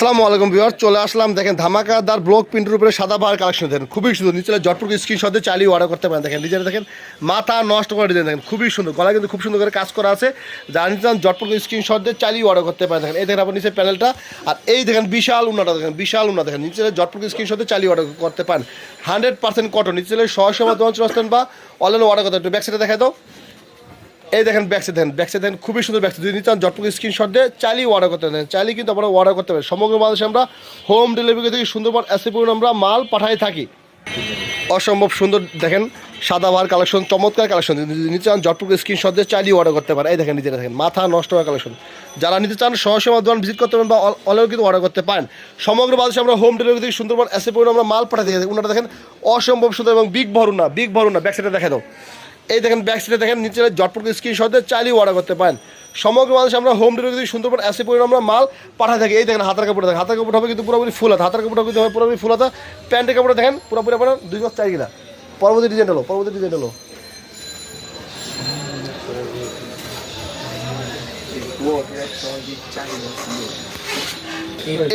আসসালামু আলাইকুম ভিউয়ার চলে আসলাম। দেখেন ধামাকাদার ব্লক প্রিন্টের উপরে সাদা বার কালেকশন দেখেন, খুবই সুন্দর। নিচে জটপুর স্ক্রিনশটে চালিয়ে অর্ডার করতে পারেন। দেখেন ডিজাইন দেখেন, মাথা নষ্ট করে ডিজাইন দেখেন, খুবই সুন্দর। গলা কিন্তু খুব সুন্দর করে কাজ করা আছে। যারা নিতে চান জটপুর চালিয়ে অর্ডার করতে পারেন। দেখেন, এই দেখেন আপনার নিচে প্যানেলটা আর এই দেখেন বিশাল উন্নটা দেখেন, বিশাল উন্নত দেখেন নিচে জটপুর স্ক্রিনশটে চালিয়ে অর্ডার করতে পারেন। হান্ড্রেড পার্সেন্ট কটন নিচে মাধ্যমে চলে আসতেন বা অনলাইনে অর্ডার করতে একটু ব্যাকসাইডে দেখাই দাও। এই দেখেন ব্যাকসে দেখেন ব্যাকসে দেখেন খুবই সুন্দর ব্যাকসে যদি নিতে জটপুর স্ক্রিনশট দিয়ে চালিয়ে অর্ডার করতে পারেন। চালিয়ে কিন্তু আমরা অর্ডার করতে পারি সমগ্র বাংলাদেশে আমরা হোম ডেলিভারি থেকে সুন্দরবন এসিপুর আমরা মাল পাঠাই থাকি। অসম্ভব সুন্দর, দেখেন সাদা বার কালেকশন চমৎকার কালেকশন নিতে চান জটপুর স্ক্রিনশট দিয়ে চালিয়ে অর্ডার করতে পারেন। এই দেখেন নিজেরা, দেখেন মাথা নষ্ট হওয়া কালেকশন যারা নিতে চান সহসে দোকান ভিজিট করতে পারেন বা অনলাইনে কিন্তু অর্ডার করতে পারেন। সমগ্র বাংলাদেশে আমরা হোম ডেলিভারি থেকে সুন্দরবন এসিপুর আমরা মাল পাঠাই থাকি। ওনারা দেখেন অসম্ভব সুন্দর এবং বিগ ভরুন না বিগ ভরুন না। ব্যাকসাইডে দেখা দাও। এই দেখেন ব্যাক সাইডে দেখেন, নিচে জটপট স্ক্রিনশট দিয়ে চালিয়ে অর্ডার করতে পারেন। সমগ্র মানুষ আমরা হোম ডেলিভারি সুন্দরবন এসে পরে আমরা মাল পাঠাই থাকি। এই দেখেন হাতের কাপড় দেখেন হাতের কাপড় হবে কিন্তু পুরোপুরি ফুল হাত, হাতের কাপড় কিন্তু হবে পুরোপুরি ফুল হাতা। প্যান্টের কাপড় দেখেন, পুরোপুরি আপনার দুই গজ চাই কিনা। পরবর্তী ডিজাইন হলো, পরবর্তী ডিজাইন হলো।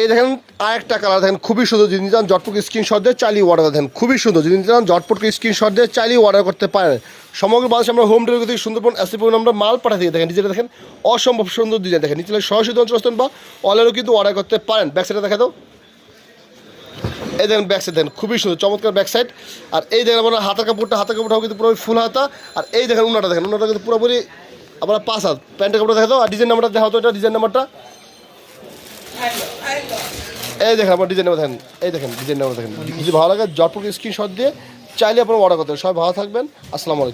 এই দেখেন আরেকটা কালার দেখেন খুবই সুন্দর যদি চান জটপুর স্ক্রিনশট দিয়ে চালিয়ে অর্ডার দেখেন খুবই সুন্দর। যদি চান জটপুর স্ক্রিনশট দিয়ে চালিয়ে অর্ডার করতে পারেন, সমগ্র বাংলাদেশে আমরা হোম ডেলিভারি থেকে সুন্দরবন পর্যন্ত আমরা মাল পাঠাতে দিই দেখেন নিজেরা দেখেন অসম্ভব সুন্দর ডিজাইন দেখেন নিচে সরাসরি অঞ্চল আসতেন বা অনলাইনেও কিন্তু অর্ডার করতে পারেন। ব্যাক সাইডে দেখা দাও। এই দেখেন ব্যাক সাইড দেখেন, খুবই সুন্দর, চমৎকার ব্যাক সাইড আর এই দেখেন আপনার হাতের কাপড়টা, হাতের কাপড়টাও কিন্তু পুরোপুরি ফুল হাতা। আর এই দেখেন উন্নাটা দেখেন উন্নাটা কিন্তু পুরোপুরি আপনার পাঁচ হাত। প্যান্টের কাপড়টা দেখা দাও, আর ডিজাইন নাম্বারটা দেখা হতো এটা ডিজাইন নাম্বারটা এই দেখেন আমার ডিজাইন দেখেন, এই দেখেন ডিজাইন দেখেন। যদি ভালো লাগে জটপুর স্ক্রিনশট দিয়ে চাইলে আপনার অর্ডার করতে সবাই ভালো থাকবেন, আসসালামু আলাইকুম।